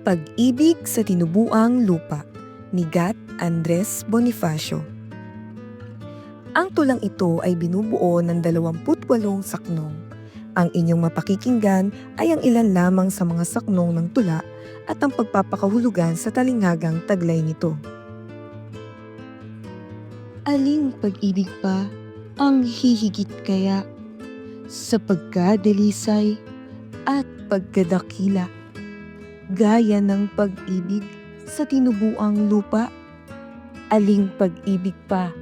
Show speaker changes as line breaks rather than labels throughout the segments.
Pag-ibig sa tinubuang lupa ni Gat Andres Bonifacio. Ang tulang ito ay binubuo ng 28 saknong. Ang inyong mapakikinggan ay ang ilan lamang sa mga saknong ng tula at ang pagpapakahulugan sa talinghagang taglay nito.
Aling pag-ibig pa ang hihigit kaya sa pagkadalisay at pagkadakila gaya ng pag-ibig sa tinubuang lupa? Aling pag-ibig pa?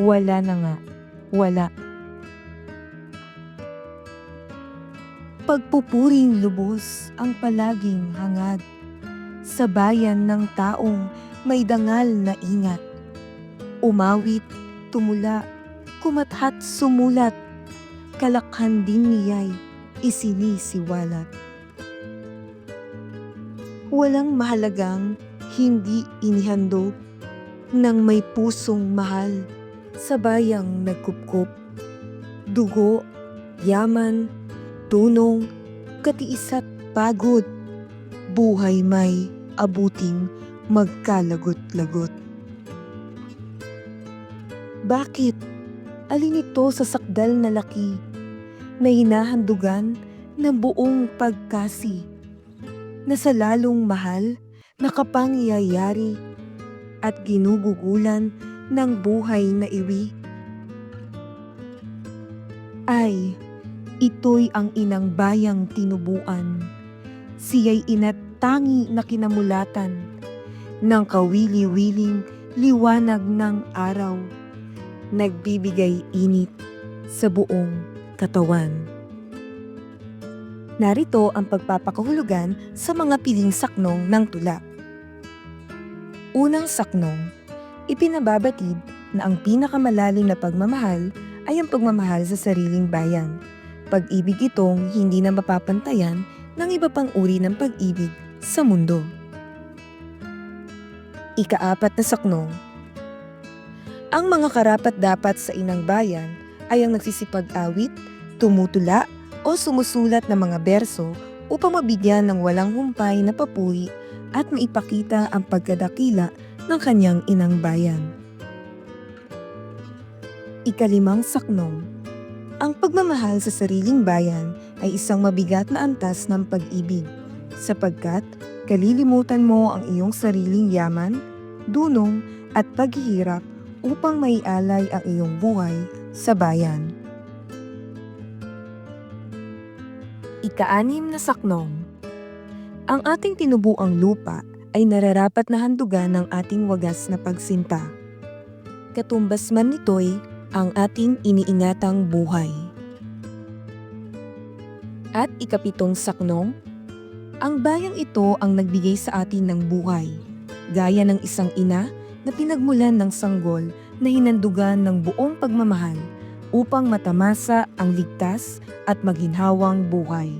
Wala na nga, wala. Pagpupuring lubos ang palaging hangad sa bayan ng taong may dangal na ingat. Umawit, tumula, kumathat sumulat, kalakhan din niya'y isinisiwalat. Walang mahalagang hindi inihandog ng may pusong mahal sa bayang nagkupkup. Dugo, yaman, tunong, katiisa't pagod, buhay may abuting magkalagot-lagot. Bakit? Alin ito sa sakdal na laki? May hinahandugan na buong pagkasi na sa lalong mahal na kapangyayari at ginugugulan ng buhay na iwi. Ay, ito'y ang inang bayang tinubuan. Siya'y ina't tangi na kinamulatan ng kawili-wiling liwanag ng araw. Nagbibigay init sa buong katawan. Narito ang pagpapakahulugan sa mga piling saknong ng tula. Unang saknong, ipinababatid na ang pinakamalalim na pagmamahal ay ang pagmamahal sa sariling bayan. Pag-ibig itong hindi na mapapantayan ng iba pang uri ng pag-ibig sa mundo. Ikaapat na saknong, ang mga karapat dapat sa inang bayan ay ang nagsisipag-awit, tumutula o sumusulat ng mga berso upang mabigyan ng walang humpay na papuri at maipakita ang pagkadakila ng kanyang inang bayan. Ikalimang saknong, ang pagmamahal sa sariling bayan ay isang mabigat na antas ng pag-ibig sapagkat kalilimutan mo ang iyong sariling yaman, dunong at paghihirap upang maialay ang iyong buhay sa bayan. Ikaanim na saknong Ang ating tinubuang lupa ay nararapat na handugan ng ating wagas na pagsinta. Katumbas man nito'y ang ating iniingatang buhay. At ikapitong saknong, ang bayang ito ang nagbigay sa atin ng buhay, gaya ng isang ina na pinagmulan ng sanggol na hinandugan ng buong pagmamahal upang matamasa ang ligtas at maginhawang buhay.